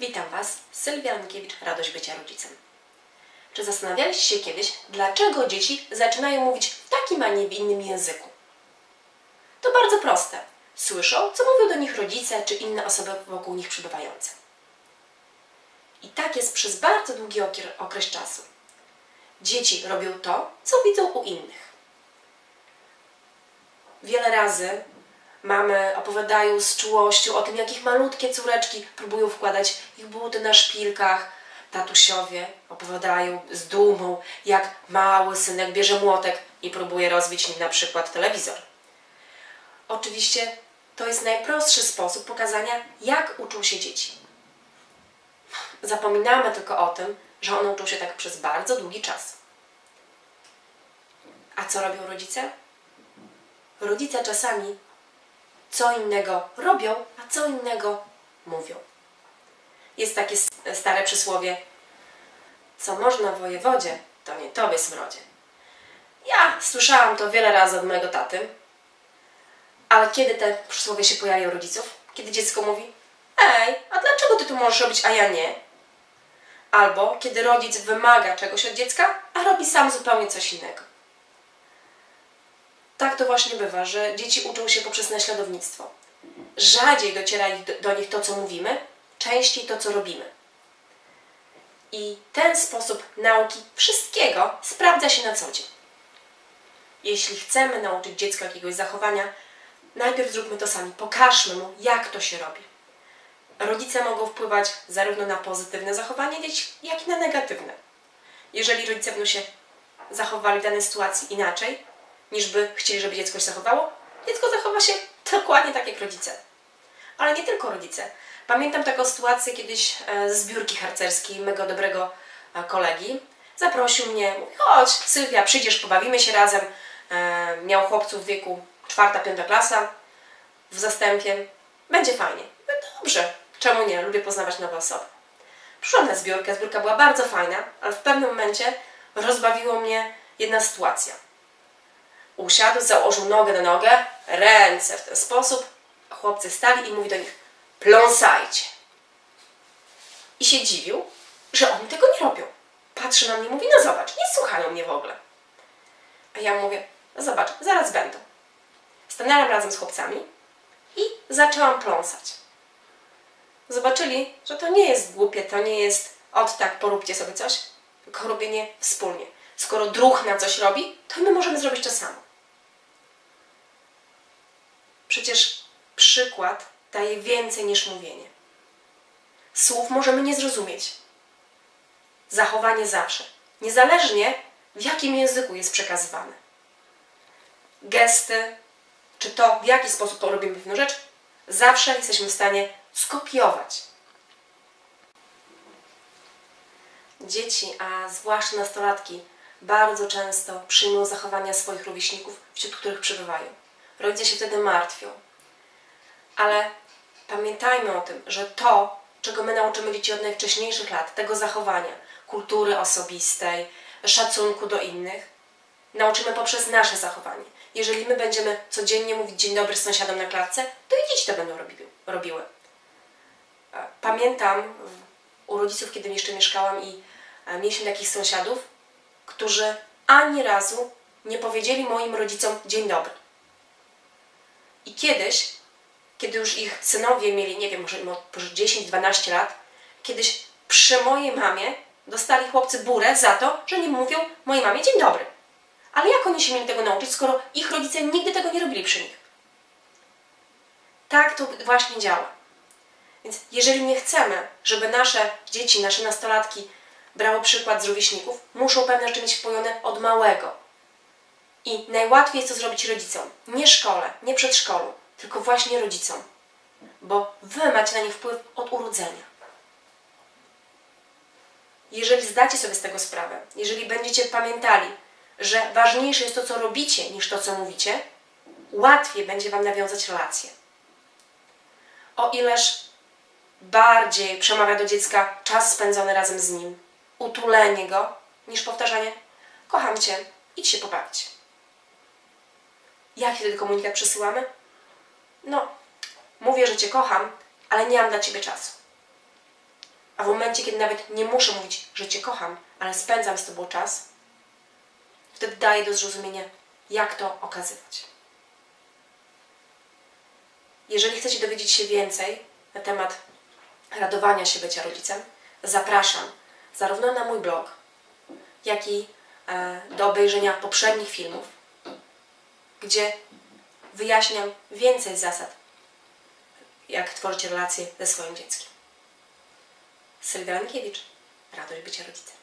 Witam Was, Sylwia Ankiewicz, Radość Bycia Rodzicem. Czy zastanawialiście się kiedyś, dlaczego dzieci zaczynają mówić w takim, a nie w innym języku? To bardzo proste. Słyszą, co mówią do nich rodzice czy inne osoby wokół nich przybywające. I tak jest przez bardzo długi okres czasu. Dzieci robią to, co widzą u innych. Wiele razy Mamy opowiadają z czułością o tym, jak ich malutkie córeczki próbują wkładać ich buty na szpilkach. Tatusiowie opowiadają z dumą, jak mały synek bierze młotek i próbuje rozbić nim na przykład telewizor. Oczywiście to jest najprostszy sposób pokazania, jak uczą się dzieci. Zapominamy tylko o tym, że one uczą się tak przez bardzo długi czas. A co robią rodzice? Rodzice czasami co innego robią, a co innego mówią. Jest takie stare przysłowie, co można wojewodzie, to nie tobie smrodzie. Ja słyszałam to wiele razy od mojego taty, ale kiedy te przysłowie się pojawia u rodziców? Kiedy dziecko mówi, ej, a dlaczego ty tu możesz robić, a ja nie? Albo kiedy rodzic wymaga czegoś od dziecka, a robi sam zupełnie coś innego. Tak to właśnie bywa, że dzieci uczą się poprzez naśladownictwo. Rzadziej dociera do nich to, co mówimy, częściej to, co robimy. I ten sposób nauki wszystkiego sprawdza się na co dzień. Jeśli chcemy nauczyć dziecko jakiegoś zachowania, najpierw zróbmy to sami. Pokażmy mu, jak to się robi. Rodzice mogą wpływać zarówno na pozytywne zachowanie dzieci, jak i na negatywne. Jeżeli rodzice będą się zachowali w danej sytuacji inaczej, niż by chcieli, żeby dziecko się zachowało, dziecko zachowa się dokładnie tak jak rodzice. Ale nie tylko rodzice. Pamiętam taką sytuację kiedyś e, z zbiórki harcerskiej mego dobrego e, kolegi. Zaprosił mnie, mówi, chodź Sylwia, przyjdziesz, pobawimy się razem. E, miał chłopców w wieku czwarta, piąta klasa w zastępie. Będzie fajnie. Mówię, dobrze, czemu nie? Lubię poznawać nowe osoby. Przyszłam na zbiórkę, zbiórka była bardzo fajna, ale w pewnym momencie rozbawiło mnie jedna sytuacja. Usiadł, założył nogę na nogę, ręce w ten sposób. Chłopcy stali i mówi do nich, pląsajcie. I się dziwił, że oni tego nie robią. Patrzy na mnie i mówi, no zobacz, nie słuchają mnie w ogóle. A ja mówię, no zobacz, zaraz będą. Stanęłam razem z chłopcami i zaczęłam pląsać. Zobaczyli, że to nie jest głupie, to nie jest od tak, poróbcie sobie coś, tylko robienie wspólnie. Skoro druh na coś robi, to my możemy zrobić to samo. Przecież przykład daje więcej niż mówienie. Słów możemy nie zrozumieć. Zachowanie zawsze, niezależnie w jakim języku jest przekazywane. Gesty, czy to w jaki sposób to robimy pewną rzecz, zawsze jesteśmy w stanie skopiować. Dzieci, a zwłaszcza nastolatki, bardzo często przyjmują zachowania swoich rówieśników, wśród których przebywają. Rodzice się wtedy martwią. Ale pamiętajmy o tym, że to, czego my nauczymy dzieci od najwcześniejszych lat, tego zachowania, kultury osobistej, szacunku do innych, nauczymy poprzez nasze zachowanie. Jeżeli my będziemy codziennie mówić dzień dobry sąsiadom na klatce, to i dzieci to będą robiły. Pamiętam u rodziców, kiedy jeszcze mieszkałam i mieliśmy takich sąsiadów, którzy ani razu nie powiedzieli moim rodzicom dzień dobry. I kiedyś, kiedy już ich synowie mieli, nie wiem, może 10-12 lat, kiedyś przy mojej mamie dostali chłopcy burę za to, że nie mówią mojej mamie dzień dobry. Ale jak oni się mieli tego nauczyć, skoro ich rodzice nigdy tego nie robili przy nich? Tak to właśnie działa. Więc jeżeli nie chcemy, żeby nasze dzieci, nasze nastolatki brały przykład z rówieśników, muszą pewne rzeczy mieć wpojone od małego. I najłatwiej jest to zrobić rodzicom. Nie szkole, nie przedszkolu, tylko właśnie rodzicom. Bo wy macie na nich wpływ od urodzenia. Jeżeli zdacie sobie z tego sprawę, jeżeli będziecie pamiętali, że ważniejsze jest to, co robicie, niż to, co mówicie, łatwiej będzie Wam nawiązać relacje. O ileż bardziej przemawia do dziecka czas spędzony razem z nim, utulenie go, niż powtarzanie kocham Cię, idź się pobawić. Jaki wtedy komunikat przesyłamy? No, mówię, że Cię kocham, ale nie mam dla Ciebie czasu. A w momencie, kiedy nawet nie muszę mówić, że Cię kocham, ale spędzam z Tobą czas, wtedy daję do zrozumienia, jak to okazywać. Jeżeli chcecie dowiedzieć się więcej na temat radowania się bycia rodzicem, zapraszam zarówno na mój blog, jak i e, do obejrzenia poprzednich filmów, gdzie wyjaśniam więcej zasad, jak tworzyć relacje ze swoim dzieckiem. Sylwia Lankiewicz, radość bycia rodzicem.